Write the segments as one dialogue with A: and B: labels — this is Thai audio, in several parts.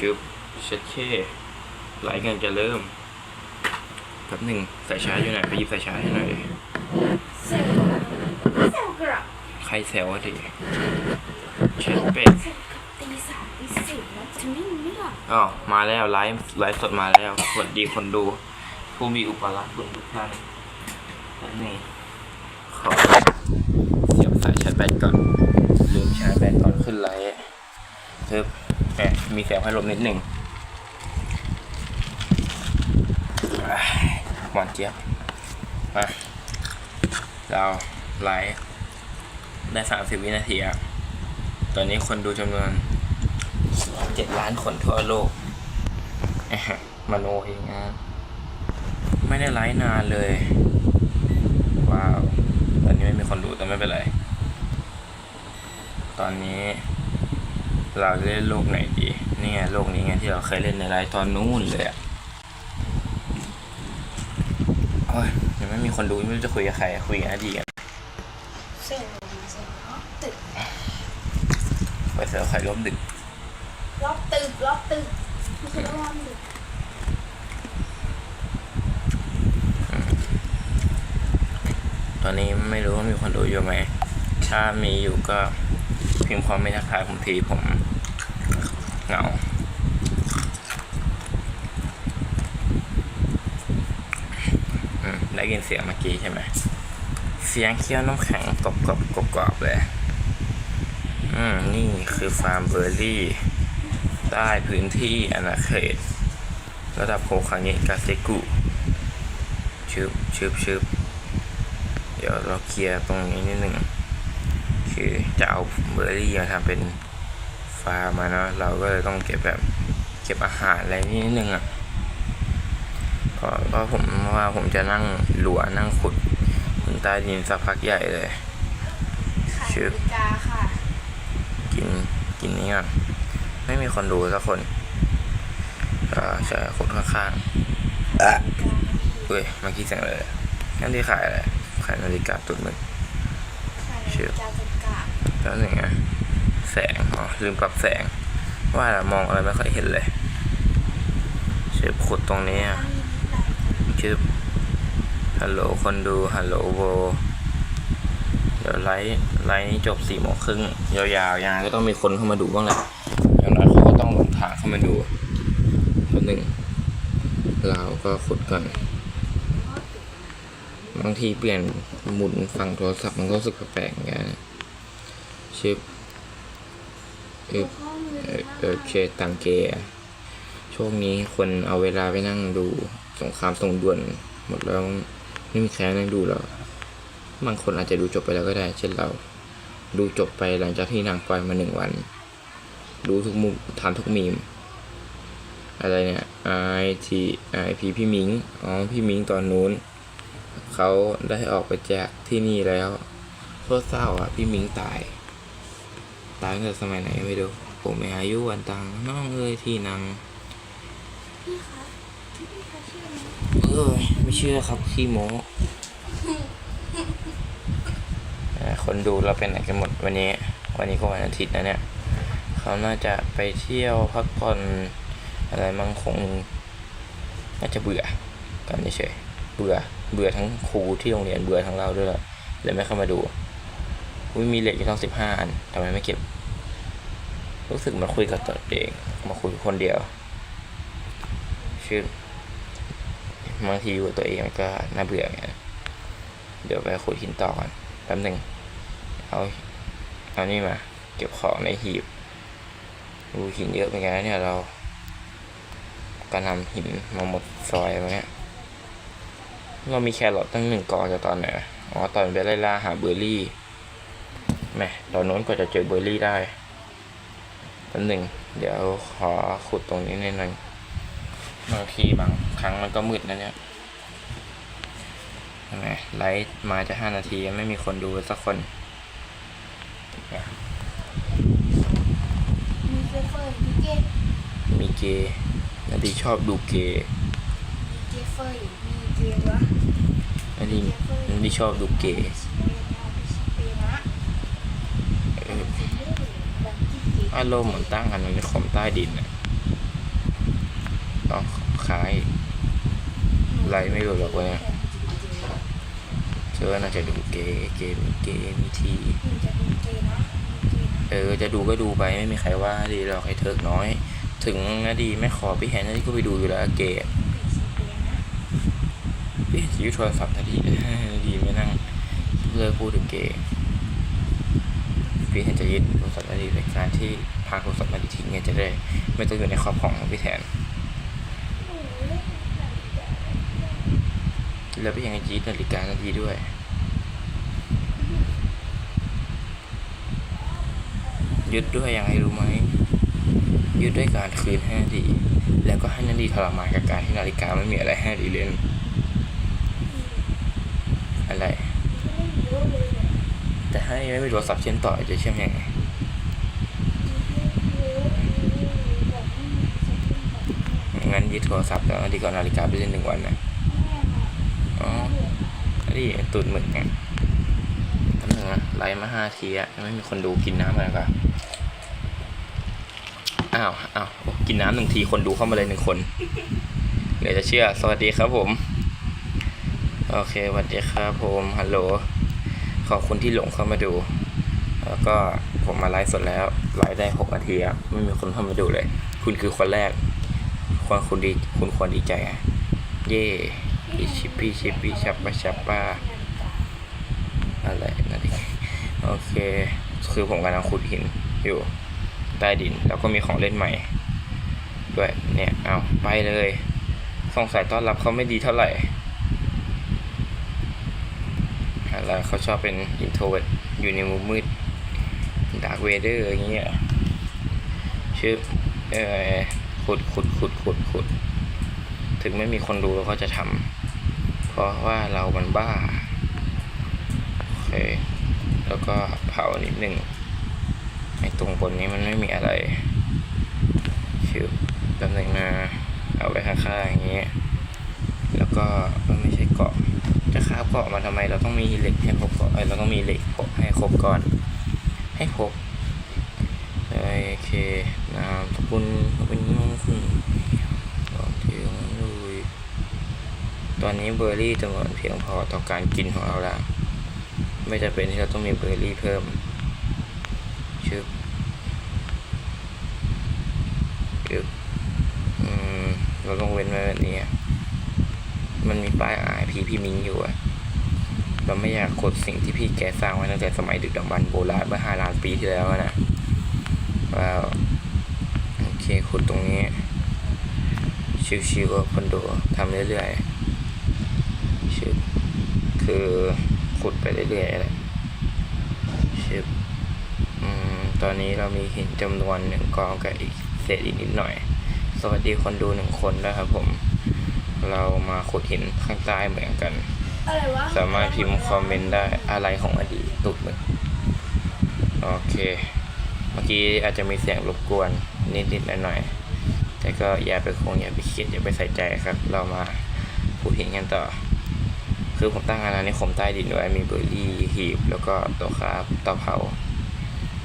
A: ชึบเช็ดเคไหลเงินจะเริ่มแป๊บหนึ่งสายชาร์จอยู่ไหนไปหยิบสายชาร์จให้หน่อยดิ
B: เซลเซลกระ
A: ใครแซววะดิเช็ดเป็ด
B: ตีสามตีสี่แล้วจะไม่ไม่หลับ
A: อ๋อมาแล้วไลฟ์ไลฟ์สดมาแล้วสวัสดีคนดู ผู้มีอุปการะคุณทุกท่านแป๊บหนึงขอเสียบสายชาร์จแบตก่อนลืมชาร์จแบตก่อนขึ้นไลฟ์เพิ่ม แหมมีเสียงพัดลมนิดหนึ่งหวานเจี๊ยบมาเราไลฟ์ได้สามสิบวินาทีอะตอนนี้คนดูจำนวนเจ็ดล้านคนทั่วโลกแอะมโนเองนะไม่ได้ไลฟ์นานเลย ว้าว ตอนนี้ไม่มีคนดูแต่ไม่เป็นไร ตอนนี้ เราจะเล่นโลกไหนดี นี่ไงโลกนี้ไงที่เราเคยเล่นในไลฟ์ตอนนู้นเลยอะโอ้ยยังไม่มีคนดูไม่รู้จะคุยกับใครคุยกับนาดีกัน
B: เซลเซลตึก
A: ไปเสือไข่ร่วมดึก
B: รอบตึกรอบตึกไม่ใช่รอบตึก
A: ตอนนี้ไม่รู้ว่ามีคนดูอยู่ไหม ถ้ามีอยู่ก็ พิมพ์ความไม่ทักทายผมทีผมเหงาได้ยินเสียงเมื่อกี้ใช่ไหม เสียงเคี้ยวน้ำแข็งกรอบกรอบกรอบกรอบเลย อืม นี่คือฟาร์มเบอร์รี่ใต้พื้นที่อาณาเขต ระดับโคคังเงะกาเซกุชึบชึบชึบเดี๋ยวเราเคลียร์ตรงนี้นิดหนึ่ง คือจะเอาเบอร์รี่มาทำเป็นฟาร์มมาเนาะเราก็เลยต้องเก็บแบบเก็บอาหารอะไรนิดนึงอะเพราะเพราะผมว่าผมจะนั่งหลัวนั่งขุดถึงใต้ดินสักพักใหญ่เลย
B: ขายนาฬิกาค่ะ
A: กินกินนี้ก่อนไม่มีคนดูสักคนก็จะคนข้างๆอะเฮ้ยเมื่อกี้เสียงเลยนั่นที่ขายอะไรขายนาฬิกาตุดมึก
B: ข
A: แล้วหนึ่งอะแสง อ๋อ ลืมปรับแสง ว่าแต่มองอะไรไม่ค่อยเห็นเลยเชืบขุดตรงนี้อะชืบฮัลโหลคนดู ฮัลโหลโวเดี๋ยวไลฟ์ไลฟ์นี้จบสี่โมงครึ่งยาวๆยังไงก็ต้องมีคนเข้ามาดูบ้างแหละอย่างน้อยเขาก็ต้องหลงทางเข้ามาดูคนหนึ่งเราก็ขุดก่อนบางทีเปลี่ยนหมุนฝั่งโทรศัพท์มันก็รู้สึกแปลกๆอนกันชิปเออ
B: ข้อมือ
A: เอ
B: ดี
A: อเคตังเกะช่วงนี้คนเอาเวลาไปนั่งดูสงครามส่งด่วน หมดแล้วไม่มีใครนั่งดูหรอกบางคนอาจจะดูจบไปแล้วก็ได้ เช่นเรา ดูจบไปหลังจากที่นางปล่อยมาหนึ่งวัน ดูทุกมุมทานทุกมีม อะไรเนี่ย I T I P พี่มิงอ๋อพี่มิงตอนนู้น เขาได้ออกไปจากที่นี่แล้วโคตรเศร้าอะ พี่มิงตาย ตายตั้งแต่สมัยไหนไม่รู้ผมไม่อายุวันตังน้องเอ้ยที่นาง
B: พี่คะพี่คะชื่ออะไร
A: เอ้ยไม่เชื่อครับขี้โม้เอ่อคนดูเราเป็นไหนกันหมดวันนี้ วันนี้ก็วันอาทิตย์นะเนี่ย เขาน่าจะไปเที่ยวพักผ่อนอะไรมั้งคง น่าจะเบื่อกันเฉยๆเบื่อ เบื่อทั้งครูที่โรงเรียนเบื่อทั้งเราด้วยแหละเลยไม่เข้ามาดูอุ้ยมีเหล็กอยู่ทั้งสิบห้าอันทำไมไม่เก็บ รู้สึกมันคุยกับตัวเอง มาคุยคนเดียวชื่อบางทีอยู่กับตัวเองมันก็น่าเบื่อไงเดี๋ยวไปขุดหินต่อก่อนแป๊บหนึ่งเอาเอานี่มา เก็บของในหีบดูหินเยอะเป็นไงนเนี่ยเราก็นำหินมาหมดซอยมาเนี่ยเรามีแครอทตั้งหนึ่งกองจากตอนไหนอะอ๋อตอนไปไล่ล่าหาเบอร์รี่แม่ตอนโน้นก็จะเจอเบอร์รี่ได้ แป๊บหนึ่งเดี๋ยวขอขุดตรงนี้นิดนึงบางทีบางครั้งมันก็มืดนะเนี่ยเห็นไหมไลฟ์มาจะห้านาทียังไม่มีคนดูสักคนเนี่ย
B: มีเฟเฟอร์มีเกต
A: มีเกย์นาดีชอบดูเกย์
B: มีเกเฟอร์มีเกวะ
A: นาดีนาดีชอบดูเกย์
B: สเปนนะสเปนนะ
A: เอารมณ์เหมือนตั้งอันนั้นในคอมใต้ดินอะ
B: ม
A: อ๋อขายไลฟ์ไม่หลุดหรอกวะเนี่ยเธอน่าจะดูเกเกมเกมที
B: เอ
A: อจะดูก็ดูไปไม่มีใครว่าดีหรอกให้เถิกน้อย ถึงนาดีไม่ขอพี่แฮนนาดีก็ไปดูอยู่แล้วเกย์พี่เห็นชีวิตโทรศัพท์นาดีนาดีไม่นั่งเลิกพูดถึงเกย์ พี่เห็นจะยึดโทรศัพท์นาดีในการที่พาโทรศัพท์นาดีทิ้งเนี่ยจะได้ ไม่ต้องอยู่ในครอบของพี่แทน แล้วพี่ยังยึดนาฬิกานาดีด้วยยึดด้วยยังไงรู้ไหมยึดด้วยการคืนให้นาดีแล้วก็ให้นาดีทรมานกับการที่นาฬิกาไม่มีอะไรให้ดีเล่นอะไร
B: ไม่เยอะเลยเนี่ย
A: แต่ให้ไม่มีโทรศัพท์เชื่อมต่อจะเชื่อมยังไง
B: ไม่เยอะแบบไม่มีสติแบบ
A: งั้นยึดโทรศัพท์แล้วดีก็เอานาฬิกาไปเล่นหนึ่งวันนะอ๋อนาดีตุดหมึกไงทำหนึ่งนะไลฟ์มาห้าทีอะไม่มีคนดูกินน้ำอะไรกันอ้าวอ้าวกินน้ำหนึ่งทีคนดูเข้ามาเลยหนึ่งคนเหลือจะเชื่อ สวัสดีครับผม โอเคสวัสดีครับผม ฮัลโหล ขอบคุณที่หลงเข้ามาดู แล้วก็ผมมาไลฟ์สดแล้วไลฟ์ได้หกนาทีอะไม่มีคนเข้ามาดูเลย คุณคือคนแรกควรคุณดีคุณควรดีใจอะเย่อีชิปี้ชิปี้ชับปะชับป้าอะไรนั่นเองโอเค คือผมกำลังขุดหินอยู่ใต้ดิน แล้วก็มีของเล่นใหม่ ด้วยเนี่ยเอาไปเลยสงสัยต้อนรับเขาไม่ดีเท่าไหร่ อะไรเขาชอบเป็นอินโทรเว t อยู่ในมุมมืดดาร์กเวเดอร์อย่างเงี้ยชื่อเออขุดขุดขุดขุดขุด ถึงไม่มีคนดูเราก็จะทำเพราะว่าเรามันบ้าโอเคแล้วก็เผานิดหนึ่งไอ้ตรงบนนี้มันไม่มีอะไรชื่อตำแหน่งนาเอาไว้ข้างๆอย่างเงี้ยแล้วก็ เกาะมาทำไมเราต้องมีเหล็กให้ครบก่อนเอเราต้องมีเหล็กให้ครบก่อน ให้ครบโอเคนามสกุลเป็นมงคลโอเคเลยตอนนี้เบอร์รี่จำนวนเพียงพอต่อการกินของเราแล้วไม่จะเป็นที่เราต้องมีเบอร์รี่เพิ่มชึบชึบอืมเราต้องเว้นไว้แบบนี้มันมีป้ายอายพีพี่มิงอยู่อะ เราไม่อยากกดสิ่งที่พี่แกสร้างไว้ตั้งแต่สมัยดึกดำบรรพ์โบราณเมื่อห้าล้านปีที่แล้วนะว้าวโอเคขุดตรงนี้ชิวๆกับคนดูทำเรื่อยๆชิบคือขุดไปเรื่อยๆแหละชิบอืมตอนนี้เรามีหินจำนวนหนึ่งกองกับอีกเศษอีกนิดหน่อย สวัสดีคนดูหนึ่งคนนะครับผม เรามาขุดหินข้างใต้เหมือนกัน
B: อะไรวะ
A: สามารถพิมพ์คอมเมนต์ได้อะไรของอดีตตุกมึงโอเค เมื่อกี้อาจจะมีเสียงรบกวนนิดๆหน่อยๆแต่ก็อย่าไปคงอย่าไปคิดอย่าไปใส่ใจครับ เรามาพูดหินกันต่อ คือผมตั้งอาณานิคมใต้ดินไว้มีเบอร์รี่หีบ แล้วก็ต๊ะคราฟเตาเผา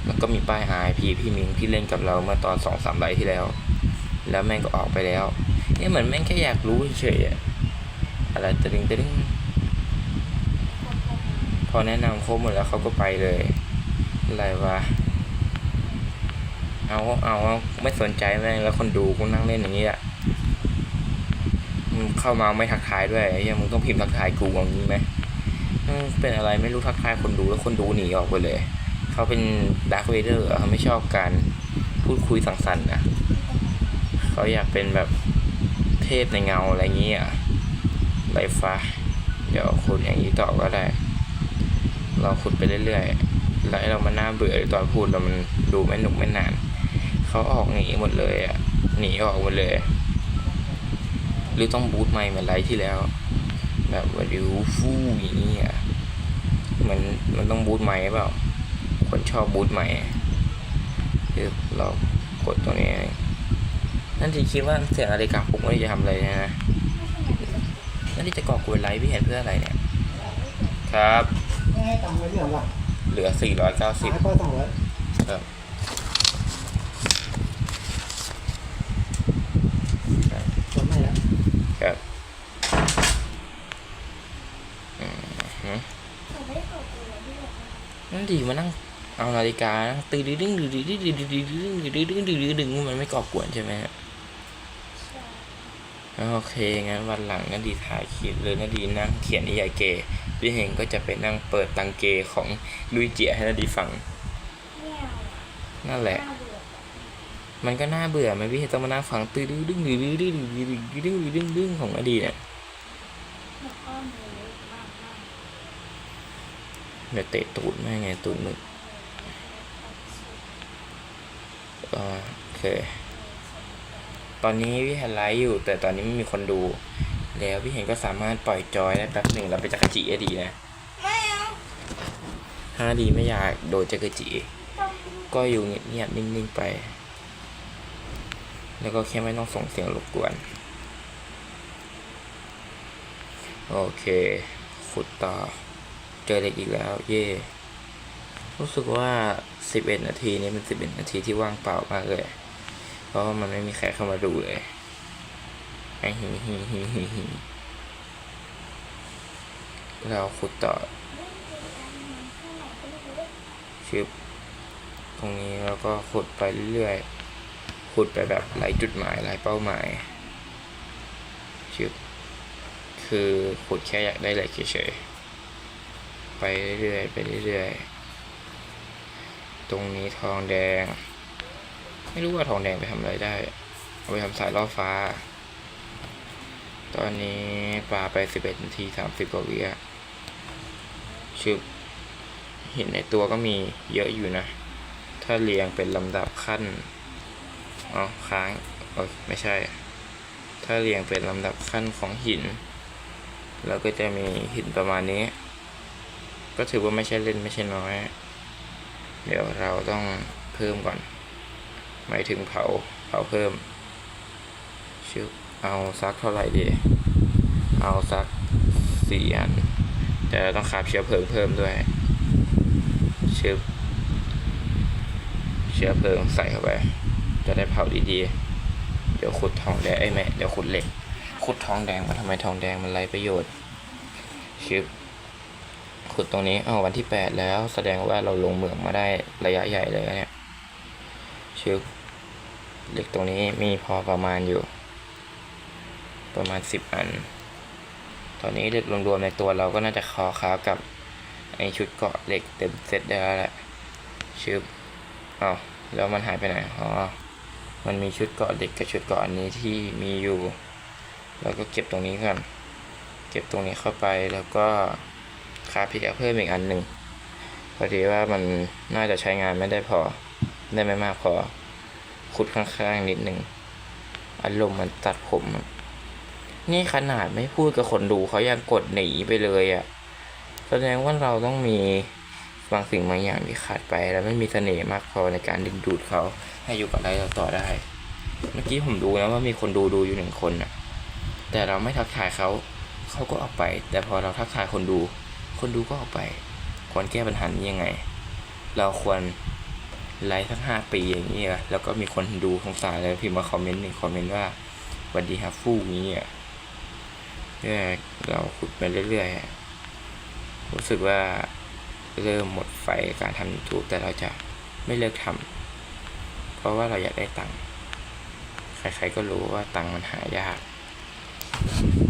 A: แล้วก็มีป้าย RIP พี่มิงที่เล่นกับเราเมื่อตอนสองสามไลที่แล้ว แล้วแม่งก็ออกไปแล้วเนี่ยเหมือนแม่งแค่อยากรู้เฉยๆอะไรตะดึงตะดึง อแนะนำครบหมดแล้วเขาก็ไปเลย อะไรวะเอาเอาไม่สนใจแม่งแล้วคนดูกูนั่งเล่นอย่างนี้อะมึงเข้ามาไม่ทักทายด้วยไอ้เหี้ยมึงต้องพิมพ์ทักทายกูอย่างนี้ไหมเป็นอะไรไม่รู้ทักทายคนดูแล้วคนดูหนีออกไปเลย เขาเป็นดาร์คเวเดอร์เขาไม่ชอบการพูดคุยสังสรรค์นะเขาอยากเป็นแบบเทพในเงาอะไรอย่างเงี้ยไรฟ้า เดี๋ยวขุดอย่างนี้ต่อก็ได้ เราขุดไปเรื่อยๆแล้วเรามันน่าเบื่อตอนพูดเรามันดูไม่หนุกไม่นานเขาออกหนีหมดเลยอะหนีออกหมดเลย หรือต้องบูทใหม่เหมือนไรที่แล้ว แบบว่าดิวฟู่อย่างนี้อะมันมันต้องบูทใหม่เปล่าคนชอบบูทใหม่คือเรากดตรงนี้นั่นที่คิดว่าเสียงนาฬิกาปลุกไม่ได้จะทำอะไรนะนั่นที่จะก่อกวนไลฟ์พี่เห็นเพื่ออะไรเนี่ย ครับ
C: ให้ตังค์ไว้ที่หลังหรอ
A: เหลือ 490
C: ให้พ่สองร้อยครับจำไม่แล้ว
A: ครับ
C: อืมหือนั่น
A: ดีมานั่งเอานาฬิกานะตื่นดึงดึงดึงดึงดึงดึงดึงดึงดึงดึงดึงมันไม่ก่อกวนใช่ไหมฮะ โอเคงั้นวันหลังนาดีถ่ายคลิปเลยนาดีนั่งเขียนนิยายเกย์พี่เฮงก็จะไปนั่งเปิดตังเกของลุยเจียให้นาดีฟังนั่นแหละ มันก็น่าเบื่อไหมพี่ต้องมานั่งฟังตื้อดึ้งดึ้งดึ้งดึ้งดึ้งดึ้งดึงดึงดึงดึงของนาดีตเนี่ยเดี๋ยวเตะตูดแม่ไงตูดมึกโอเค ตอนนี้พี่เฮนไลฟ์อยู่ แต่ตอนนี้ไม่มีคนดู แล้วพี่เฮนก็สามารถปล่อยจอยได้แป๊บหนึ่งเราไปจักรจีได้ดีนะ
B: ไม่เอา
A: ถ้าดีไม่อยากโดนจักรจี
B: ต้อง
A: ก็อยู่เงียบๆนิ่งๆไป แล้วก็แค่ไม่ต้องส่งเสียงรบกวน โอเค ขุดต่อ เจอเหล็กอีกแล้ว เย่รู้สึกว่า 11 นาทีนี้เป็น11 นาทีที่ว่างเปล่ามากเลยเพ ราะมันไม่มีใครเข้ามาดูเลยไอ้หิหิหิหิหิเราขุดต่อชึบตรงนี้แล้วก็ขุดไปเรื่อยๆขุดไปแบบหลายจุดหมายหลายเป้าหมายชึบคือขุดแค่อยากได้เหล็กเฉยๆไปเรื่อยๆไปเรื่อยๆตรงนี้ทองแดง ไม่รู้ว่าทองแดงไปทำอะไรได้ เอาไปทำสายล่อฟ้า ตอนนี้ปลาไปสิบเอ็ดนาทีสามสิบกว่าวิอะชึบเห็นในตัวก็มีเยอะอยู่นะ ถ้าเรียงเป็นลำดับขั้นอ๋อค้างเออไม่ใช่ ถ้าเรียงเป็นลำดับขั้นของหินแล้วก็จะมีหินประมาณนี้ ก็ถือว่าไม่ใช่เล่นไม่ใช่น้อย เดี๋ยวเราต้องเพิ่มก่อน หมายถึงเผาเผาเพิ่มชื่อเอาสักเท่าไหร่ดี เอาสักสี่อัน แต่เราต้องคาบเชื้อเพลิงเพิ่มด้วยเชื้อเชื้อเพลิงใส่เข้าไป จะได้เผาดีๆ เดี๋ยวขุดทองแดงไอ้แม่ เดี๋ยวขุดเหล็ก ขุดทองแดงมาทำไมทองแดงมันไรประโยชน์ชึบขุดตรงนี้อ้าวันที่แปดแล้วแสดงว่าเราลงเหมืองมาได้ระยะใหญ่เลยเนี่ยชึบ เหล็กตรงนี้มีพอประมาณอยู่ ประมาณสิบอัน ตอนนี้เหล็กรวมๆในตัวเราก็น่าจะคอค้ากับไอชุดเกาะเหล็กเต็มเซตได้แล้วแหละชึบเอ้าแล้วมันหายไปไหนอ๋อมันมีชุดเกาะเหล็กกับชุดเกาะอันนี้ที่มีอยู่ แล้วก็เก็บตรงนี้ก่อนเก็บตรงนี้เข้าไปแล้วก็คาพิกเพิ่มอีกอันหนึ่งพอดีว่ามันน่าจะใช้งานไม่ได้พอได้ไม่มากพอ ขุดข้างๆนิดนึงอารมณ์มันตัดผม นี่ขนาดไม่พูดกับคนดูเขายังกดหนีไปเลยอะ่ะ แสดงว่าเราต้องมีบางสิ่งบางอย่างที่ขาดไป แล้วไม่มีเสน่ห์มากพอในการดึงดูดเขาให้อยู่กับเราต่อได้ เมื่อกี้ผมดูนะว่ามีคนดูดูอยู่หนึ่งคนน่ะ แต่เราไม่ทักทายเขาเขาก็ออกไป แต่พอเราทักทายคนดู คนดูก็ออกไปควรแก้ปัญหานี้ยังไง เราควร ไลฟ์สักห้าปีอย่างนี้อะแล้วก็มีคนดูสงสารแล้วพิมพ์มาคอมเมนต์หนึ่งคอมเมนต์ว่าสวัสดีครับฟู่นี้อะเนี่ยเราขุดไปเรื่อยๆรู้สึกว่าเริ่มหมดไฟการทำ YouTube แต่เราจะไม่เลิกทำเพราะว่าเราอยากได้ตังค์ใครๆก็รู้ว่าตังค์มันหายาก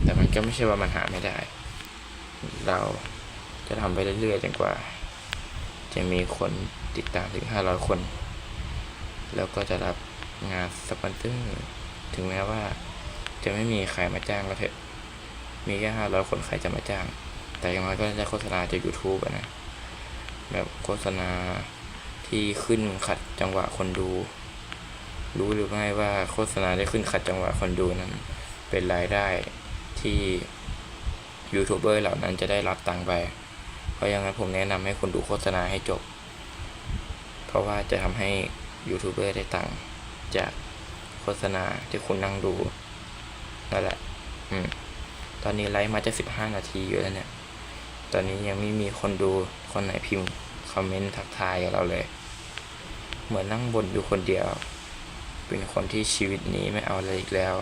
A: แต่มันก็ไม่ใช่ว่ามันหาไม่ได้ เราจะทำไปเรื่อยๆจนกว่า จะมีคนติดตามถึง 500 คน แล้วก็จะรับงานสปอนเซอร์ ถึงแม้ว่า จะไม่มีใครมาจ้างก็เถอะ มีแค่ 500 คนใครจะมาจ้าง แต่อย่างน้อยก็ได้โฆษณาจาก YouTube อะนะ แบบโฆษณาที่ขึ้นขัดจังหวะคนดู รู้หรือไม่ว่าโฆษณาได้ขึ้นขัดจังหวะคนดูนั้น เป็นรายได้ที่ยูทูบเบอร์เหล่านั้นจะได้รับตังค์ไป เพราะอย่างนั้นผมแนะนำให้คุณดูโฆษณาให้จบ เพราะว่าจะทำให้ยูทูบเบอร์ได้ตังค์จากโฆษณาที่คุณนั่งดูนั่นแหละ อืม ตอนนี้ไลฟ์มาจะสิบห้านาทีอยู่แล้วเนี่ย ตอนนี้ยังไม่มีคนดูคนไหนพิมพ์คอมเมนต์ทักทายกับเราเลย เหมือนนั่งบนอยู่คนเดียว เป็นคนที่ชีวิตนี้ไม่เอาอะไรอีกแล้ว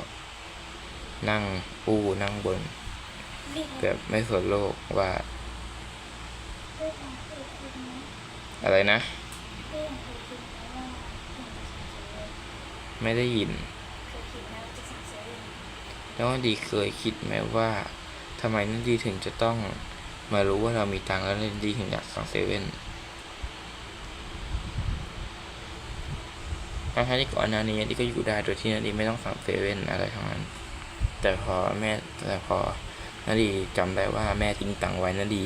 A: นั่งอู้นั่งบน แบบไม่สนโลกว่า
B: เรื่ อะ
A: ไรนะ
B: ไม่
A: ได้ยิน
B: เคยคิดไหมว่าจะสั่งเซเว่น
A: แล้วดีเคยคิดไหมว่าทำไมนันดีถึงจะต้องมารู้ว่าเรามีตังค์แล้วนันดีถึงอยากสั่งเซเว่นทั้งที่ก่อนหน้านี้นันดีก็อยู่ได้โดยที่นันดีไม่ต้องสั่งเซเว่นอะไรทั้งนั้น แต่พอแม่แต่พอนันดีจำได้ว่าแม่ทิ้งตังค์ไว้นันดี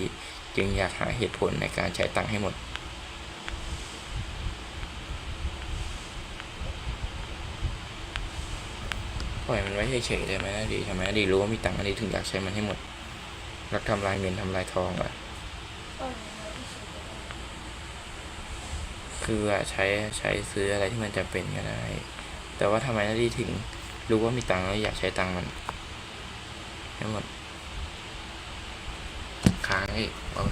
A: จึงอยากหาเหตุผลในการใช้ตังค์ให้หมด ปล่อยมันไว้เฉยๆได้ไหมนาดีทำไมดีรู้ว่ามีตังค์อันาดีถึงอยากใช้มันให้หมดรักทำลายเงินทำลายทองอะคืออะใช้ใช้ซื้ออะไรที่มันจำเป็นก็ได้ แต่ว่าทำไมนาดีถึงรู้ว่ามีตังค์แล้วอยากใช้ตังค์มันให้หมดค้างอีกเอา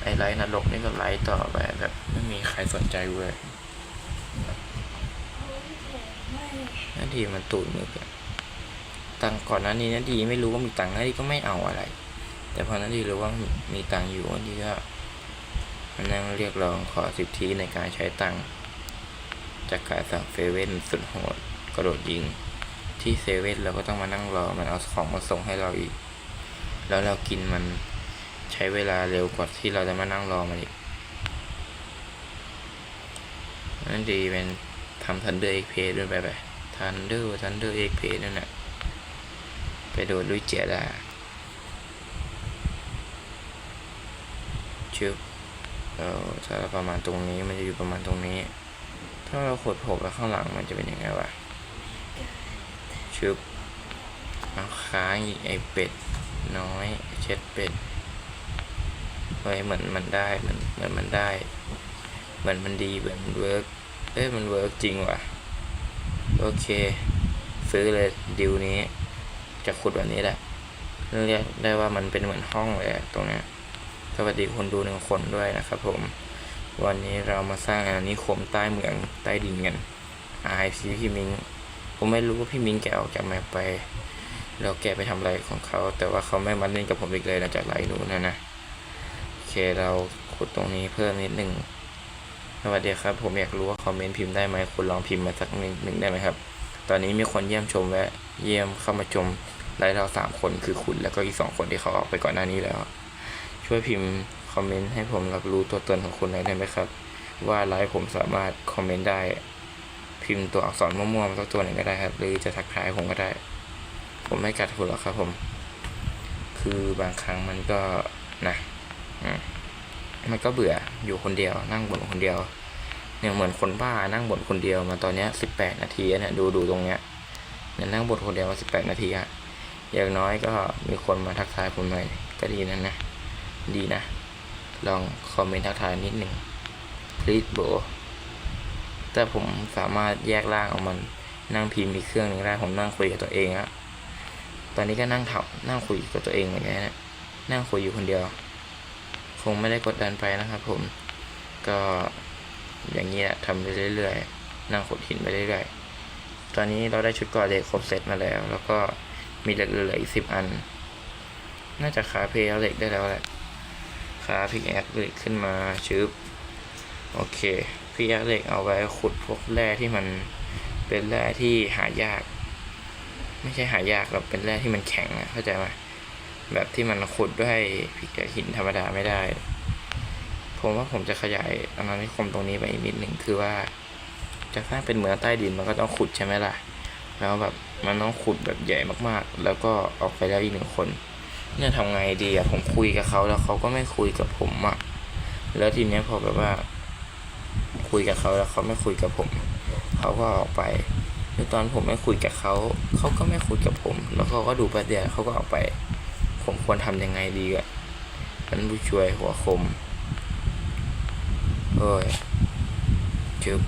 A: ไอ้ไลท์นรกนี่ก็ไลท์ต่อไปแบบไม่มีใครสนใจเลย
B: โอ้ยแถมไม่
A: นาดีมันตูดมือตังก่อนหน้านี้นาดีไม่รู้ว่ามีตังนาดีก็ไม่เอาอะไร แต่พอนาดีรู้ว่ามีตังอยู่นาดีก็มานั่งเรียกร้องขอสิทธิในการใช้ตังจากการสั่งเซเว่นสุดโหดกระโดดยิง ที่เซเว่นเราก็ต้องมานั่งรอมันเอาของมาส่งให้เราอีก แล้วเรากินมันใช้เวลาเร็วกว่าที่เราจะมานั่งรอมันอีกนั่นดีเป็นทำทันเดอร์เอ็กเพด้วยไปไป ทันเดอร์ทันเดอร์เอ็กเพนั่นแหละไปโดนด้วยเจดาชึบเราถ้าเราประมาณตรงนี้มันจะอยู่ประมาณตรงนี้ ถ้าเราขดผมแล้วข้างหลังมันจะเป็นยังไงวะชึบเอาค้างอีกไอเป็ดน้อยเช็ดเป็ดเฮ้ยเหมือนมันได้เหมือนเหมือนมันได้ เหมือนมันดีเหมือนมันเวิร์กเอ้ยมันเวิร์กจริงว่ะ โอเค ซื้อเลยดิวนี้จะขุดแบบนี้แหละเรียกได้ว่ามันเป็นเหมือนห้องเลยตรงนี้สวัสดีคนดูหนึ่งคนด้วยนะครับผม วันนี้เรามาสร้างอาณานิคมใต้เมืองใต้ดินกันอายซีพี่มิงผมไม่รู้ว่าพี่มิงแกออกจากแมปไป แล้วแกไปทำอะไรของเขา แต่ว่าเขาไม่มาเล่นกับผมอีกเลยหลังจากไลฟ์นู้นนะนะ โอเคเราขุดตรงนี้เพิ่มนิดหนึ่ง สวัสดีครับ ผมอยากรู้ว่าคอมเมนต์พิมพ์ได้ไหมคุณลองพิมพ์มาสักหนิดหนึ่งได้ไหมครับ ตอนนี้มีคนเยี่ยมชมและเยี่ยมเข้ามาชมไลฟ์เราสามคนคือคุณแล้วก็อีกสองคนที่เขาออกไปก่อนหน้านี้แล้ว ช่วยพิมพ์คอมเมนต์ให้ผมรับรู้ตัวตนของคุณหน่อยได้ไหมครับ ว่าไลฟ์ผมสามารถคอมเมนต์ได้ พิมพ์ตัวอักษรมั่วๆมาสักตัวหนึ่งก็ได้ครับ หรือจะทักทายผมก็ได้ ผมไม่กัดคุณหรอกครับผม คือบางครั้งมันก็นะอืม มันก็เบื่ออยู่คนเดียว นั่งบ่นคนเดียวเนี่ยเหมือนคนบ้านั่งบ่นคนเดียวมาตอนเนี้ยสิบแปดนาทีเนี่ยดูดูตรงเนี้ยเนี่ยนั่งบ่นคนเดียวมาสิบแปดนาทีอะอย่างน้อยก็มีคนมาทักทายผมหน่อยก็ดีนะนะดีนะ ลองคอมเมนต์ทักทายนิดหนึ่ง please bro แต่ผมสามารถแยกร่างออกมันนั่งพิมพ์อีกเครื่องหนึงได้ผมนั่งคุยกับตัวเองอะตอนนี้ก็นั่งถับนั่งคุยกับตัวเองเหมือนกันนะนั่งคุยอยู่คนเดียว งไม่ได้กดดันไปนะครับผม ก็อย่างนี้แหละทำไปเรื่อยๆ นั่งขุดหินไปเรื่อยๆ ตอนนี้เราได้ชุดก่อเหล็กครบเซตมาแล้ว แล้วก็มีเหล็กเหลืออีกสิบอัน น่าจะขาเพลเหล็กได้แล้วแหละ ขาพิกแอคเหล็กขึ้นมาชึบ โอเค พิกแอคเหล็กเอาไว้ขุดพวกแร่ที่มันเป็นแร่ที่หายาก ไม่ใช่หายากหรอกเป็นแร่ที่มันแข็งอะเข้าใจไหม แบบที่มันขุดด้วยพิกหินธรรมดาไม่ได้ ผมว่าผมจะขยายอาณานิคมตรงนี้ไปอีกนิดหนึ่งคือว่า จะสร้างเป็นเมืองใต้ดินมันก็ต้องขุดใช่ไหมล่ะ แล้วแบบมันต้องขุดแบบใหญ่มากๆ แล้วก็ออกไปแล้วอีกหนึ่งคนเนี่ยทำไงดีอะผมคุยกับเขาแล้วเขาก็ไม่คุยกับผมอะแล้วทีเนี้ยพอแบบว่า คุยกับเขาแล้วเขาไม่คุยกับผม เขาก็ออกไปแล้วตอนผมไม่คุยกับเขา เขาก็ไม่คุยกับผม แล้วเขาก็ดูป๊บเดียวเขาก็ออกไป ผมควรทำยังไงดีอะท่านผู้ช่วยหัวคมเอ้ยจึบ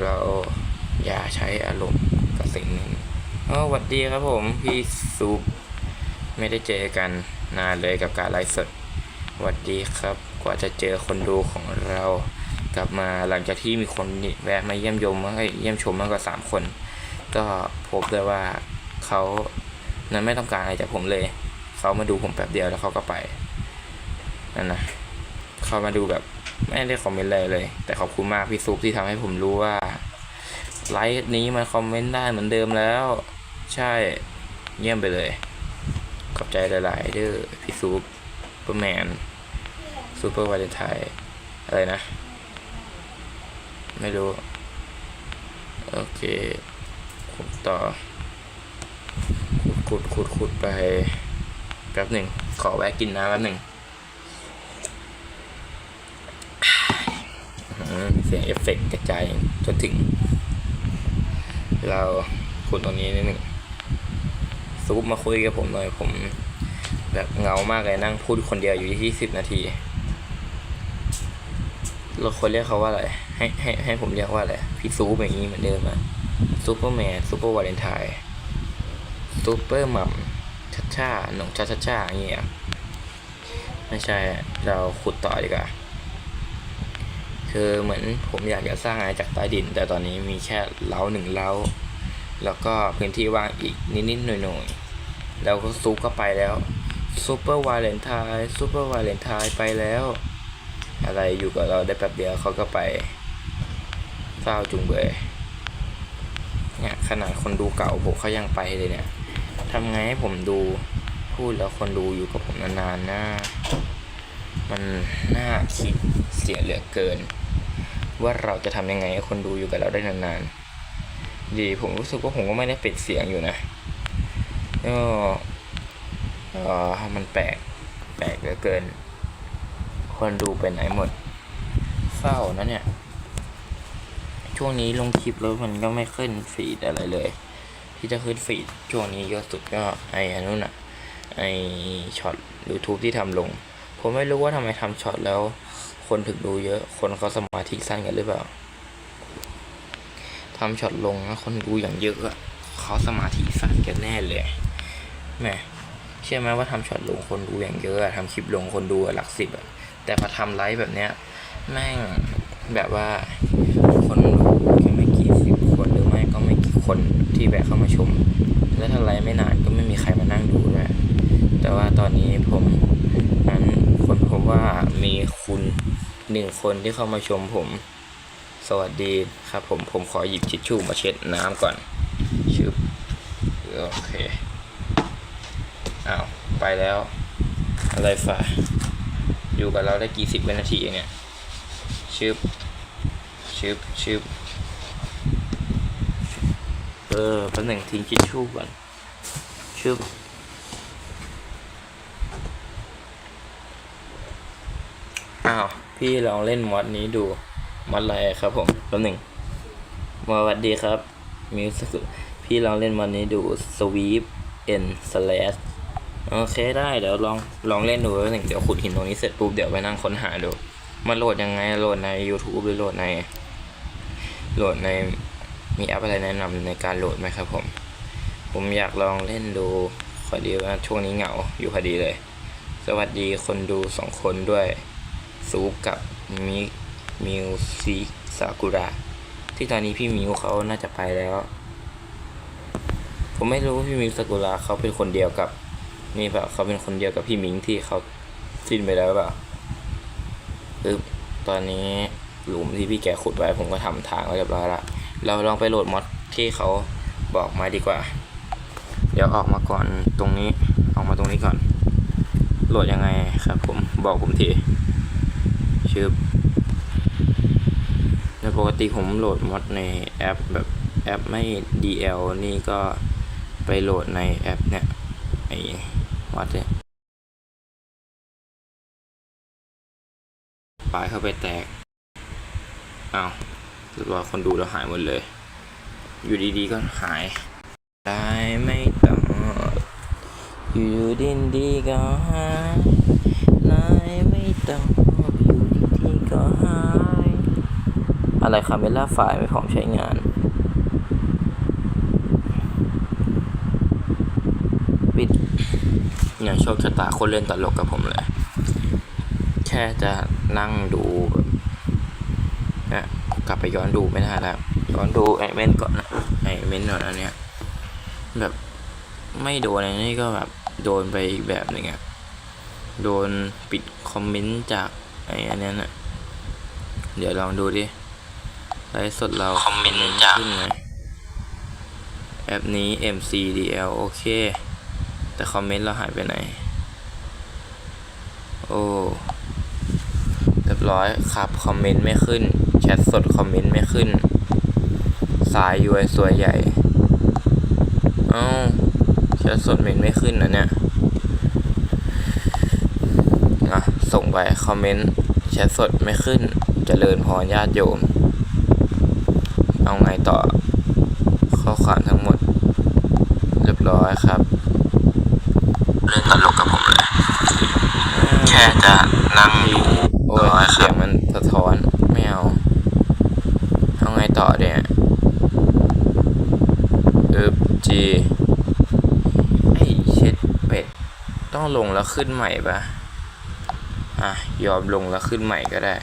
A: เราอย่าใช้อารมณ์กับสิ่งหนึ่งเออหวัดดีครับผมพี่ซุปไม่ได้เจอกันนานเลยกับการไลฟ์สดหวัดดีครับ กว่าจะเจอคนดูของเรา กลับมาหลังจากที่มีคนแวะมาเยี่ยมยมมาเยี่ยมชมมากกว่าสามคน ก็พบเลยว่าเขา นั้นไม่ต้องการอะไรจากผมเลย เขามาดูผมแป๊บเดียวแล้วเขาก็ไปนั่นนะเขามาดูแบบไม่ได้คอมเมนต์อะไรเลย แต่ขอบคุณมากพี่ซุปที่ทำให้ผมรู้ว่าไลฟ์นี้มันคอมเมนต์ได้เหมือนเดิมแล้ว ใช่เยี่ยมไปเลยขอบใจหลายๆเด้อพี่ซุปเปอร์แมนซูเปอร์วาเลนไทน์อะไรนะ ไม่รู้ โอเคขุดต่อ ขุดขุดขุดไปแป๊บหนึ่ง ขอแวะกินน้ำแป๊บหนึ่งเสียงเอฟเฟกต์กระจายจนถึง เราขุดตรงนี้นิดหนึ่งซุปมาคุยกับผมหน่อยผม แบบเงามากเลยนั่งพูดคนเดียวอยู่ที่สิบนาทีเราควรเรียกเขาว่าอะไร ให้ให้ให้ผมเรียกว่าอะไร พี่ซูปอย่างนี้เหมือนเดิมอะซูเปอร์แมนซูเปอร์วาเลนไทน์ ซูเปอร์มัมชัชชาหนงชาชัชชาอย่างเงี้ยไม่ใช่เราขุดต่อดีกว่า คือเหมือนผมอยากจะสร้างอะไรจากใต้ดิน แต่ตอนนี้มีแค่เล้าหนึ่งเล้า แล้วก็พื้นที่ว่างอีกนิดๆหน่อยๆแล้วก็ซูปก็ไปแล้วซูเปอร์วาเลนไทน์ซูเปอร์วาเลนไทน์ไปแล้ว อะไรอยู่กับเราได้แป๊บเดียวเขาก็ไปเศร้าจุงเบยเนี่ยขนาดคนดูเก่าผมเขายังไปเลยเนี่ย ทำไงให้ผมดูพูดแล้วคนดูอยู่กับผมนานๆนะมันน่าคิดเสียเหลือเกิน ว่าเราจะทำยังไงให้คนดูอยู่กับเราได้นานๆ ดีผมรู้สึกว่าผมก็ไม่ได้ปิดเสียงอยู่นะก็เออมันแปลก แปลกเหลือเกิน คนดูไปไหนหมด เศร้านะเนี่ย ช่วงนี้ลงคลิปแล้วมันก็ไม่ขึ้นฟีดอะไรเลย ที่จะขึ้นฟีดช่วงนี้เยอะสุดก็ไอ้อันนู้นอะไอช็อต YouTube ที่ทำลง ผมไม่รู้ว่าทำไมทำช็อตแล้ว คนถึงดูเยอะ คนเขาสมาธิสั้นกันหรือเปล่าทำช็อตลงแล้วคนดูอย่างเยอะอะเขาสมาธิสั้นกันแน่เลยแหมเชื่อไหมว่าทำช็อตลงคนดูอย่างเยอะทำคลิปลงคนดูหลักสิบอะแต่พอทำไลฟ์แบบเนี้ยแม่งแบบว่าคนดูแค่ไม่กี่สิบคนหรือไม่ก็ไม่กี่คน ที่แวะเข้ามาชม แล้วถ้าไลฟ์ไม่นานก็ไม่มีใครมานั่งดูด้วยแต่ว่าตอนนี้ผมนั้นคนพบว่ามีคุณหนึ่งคนที่เข้ามาชมผม สวัสดีครับผมผมขอหยิบทิชชู่มาเช็ดน้ำก่อนชึบโอเคอ้าวไปแล้ว อะไรฝ่าอยู่กับเราได้กี่สิบวินาทีเงเนี่ยชึบชึบชึบ เออแป๊บหนึ่งทิ้งทิชชู่ก่อนชึบอ้าว พี่ลองเล่นมอดนี้ดูมอดอะไรครับผมแป๊บหนึ่งมาสวัสดีครับมิวสิกพี่ลองเล่นมอดนี้ดู sweep n slash โอเคได้เดี๋ยวลองลองเล่นดูแป๊บหนึ่งเดี๋ยวขุดหินตรงนี้เสร็จปุ๊บเดี๋ยวไปนั่งค้นหาดูมันโหลดยังไงโหลดใน YouTube หรือโหลดในโหลดใน มีแอปอะไรแนะนำในการโหลดไหมครับผม ผมอยากลองเล่นดูพอดีว่าช่วงนี้เหงาอยู่พอดีเลย สวัสดีคนดูสองคนด้วย ซูปกับมิมิวซิซากุระที่ตอนนี้พี่มิวเขาน่าจะไปแล้ว ผมไม่รู้ว่าพี่มิวซากุระเขาเป็นคนเดียวกับ นี่เปล่าเขาเป็นคนเดียวกับพี่มิงที่เขาสิ้นไปแล้วเปล่าปึ๊บตอนนี้หลุมที่พี่แกขุดไว้ผมก็ทำทางไว้เรียบร้อยละ เราลองไปโหลดมอดที่เขาบอกมาดีกว่า เดี๋ยวออกมาก่อนตรงนี้ออกมาตรงนี้ก่อน โหลดยังไงครับ ผมบอกผมทีชื่อในปกติผมโหลดมอดในแอปแบบแอปไม่ DL นี่ก็ไปโหลดในแอปเนี่ยไอ้วัดเนี่ยปลายเข้าไปแตก อ้าว รู้ว่าคนดูแล้วหายหมดเลย อยู่ดีๆก็หายได้ไม่ต้องอยู่ดินดีๆก็หายได้ไม่ต้องอยู่ดีๆก็หาย อะไรคาเมล่าไฟล์ไม่พร้อมใช้งานปิดอย่างโชคชะตาคนเล่นตลกกับผมเลย แค่จะนั่งดูแบบ กลับไปย้อนดูไม่ได้แล้วย้อนดูไอเมนก่อนนะไอเมนก่อนอันเนี้ยแบบไม่โดนอันนี้ก็แบบโดนไปอีกแบบหนึ่งอะโดนปิดคอมเมนต์จากไออันนั้นอะเดี๋ยวลองดูดิไลฟ์สดเรา
D: คอมเมนต์จาก
A: ขึ้นไหมแอปนี้ MCDL โอเค แต่คอมเมนต์เราหายไปไหน โอ้เรียบร้อยครับ คอมเมนต์ไม่ขึ้นแช ทสดคอมเมนต์ไม่ขึ้น สายยูไอสวยใหญ่ เอ้าแชทสดเมนต์ไม่ขึ้นนะเนี่ยอะส่งไปคอมเมนต์แชทสดไม่ขึ้นจเจริญพรญาติโยม เอาไงต่อ ข้อความทั้งหมด เรียบร้อยครับ
D: เรื่องตลกกับผมเลย แค่จะนั่งดู
A: โอ้ย
D: ร้อยค
A: เสี
D: รั
A: ย
D: บ
A: งมันสะท้อนไม่เอา เอาไง ต่อเนี่ยอึบจีไอ้เช็ดเป็ด ต้องลงแล้วขึ้นใหม่ปะอะ ยอมลงแล้วขึ้นใหม่ก็ได้